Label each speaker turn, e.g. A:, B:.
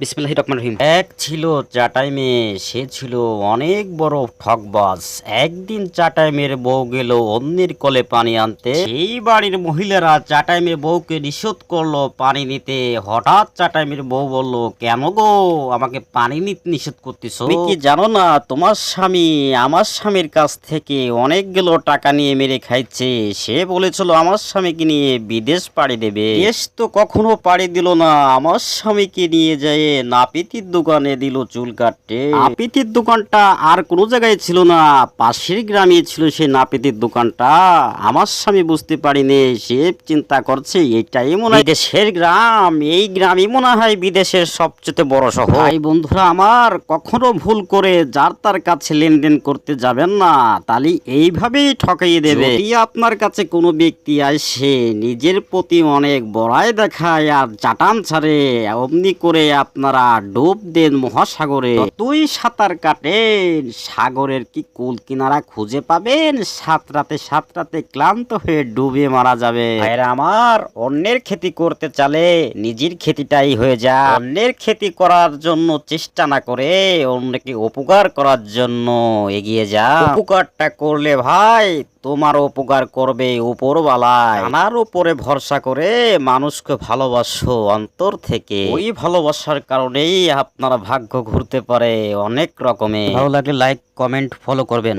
A: বিসমিল্লাহ রহমান রহিম। এক ছিল চাটাই মেয়ে সে ছিল অনেক বড় ঠকবাজ। একদিন চাটাই মেয়ের বউ গেল অন্যের কলে পানি আনতে। সেই বাড়ির মহিলারা চাটাই মেয়ের বউকে নিষেধ করল পানি নিতে। হঠাৎ চাটাই মেয়ের বউ বলল, কেন গো আমাকে পানি নিতে নিষেধ করতেছো? তুমি কি জানো না, তোমার স্বামী আমার স্বামীর কাছ থেকে অনেকগুলো টাকা নিয়ে মেরে খাইছে। সে বলেছিল, আমার স্বামীকে নিয়ে বিদেশ পাড়ি দেবে। দেশ তো কখনো পাড়ি দিল না, আমার স্বামীকে নিয়ে যায় নাপিতির দোকানে দিল চুল কাটতে। নাপিতির দোকানটা আর কোনো জায়গায় ছিল না পাশের গ্রামে ছিল সেই নাপিতির দোকানটা। আমার স্বামী বুঝতে পারিনি সে চিন্তা করছে এটাই মনে হয় দেশের গ্রাম এই গ্রামই মনে হয় বিদেশের সবচেয়ে বড় শহর। ভাই বন্ধুরা আমার কখনো ভুল করে যার তার কাছে লেনদেন করতে যাবেন না তাহলে এইভাবেই ঠকাইয়ে দেবে। আপনার কাছে কোনো ব্যক্তি আসে নিজের প্রতি অনেক বড়াই দেখায় আর চাটান ছাড়ে অমনি করে আপনারা ডুব দেন মহাসাগরে। তুই সাঁতার কাটেন, সাগরের কি কুল কিনারা খুঁজে পাবেন? সাত রাতে সাত রাতে ক্লান্ত হয়ে ডুবে মারা যাবে। আমার অন্যের ক্ষতি করতে চালে নিজের ক্ষতিটাই হয়ে যায়। অন্যের ক্ষতি করার জন্য চেষ্টা না করে অন্যকে উপকার করার জন্য এগিয়ে যা। উপকারটা করলে ভাই তোমার উপকার করবে উপরওয়ালায়। আমার উপরে ভরসা করে মানুষকে ভালোবাসো অন্তর থেকে। ওই ভালোবাসার কারণেই আপনারা ভাগ্য ঘুরতে পারে অনেক রকমের। ভালো লাগলে লাইক কমেন্ট ফলো করবেন।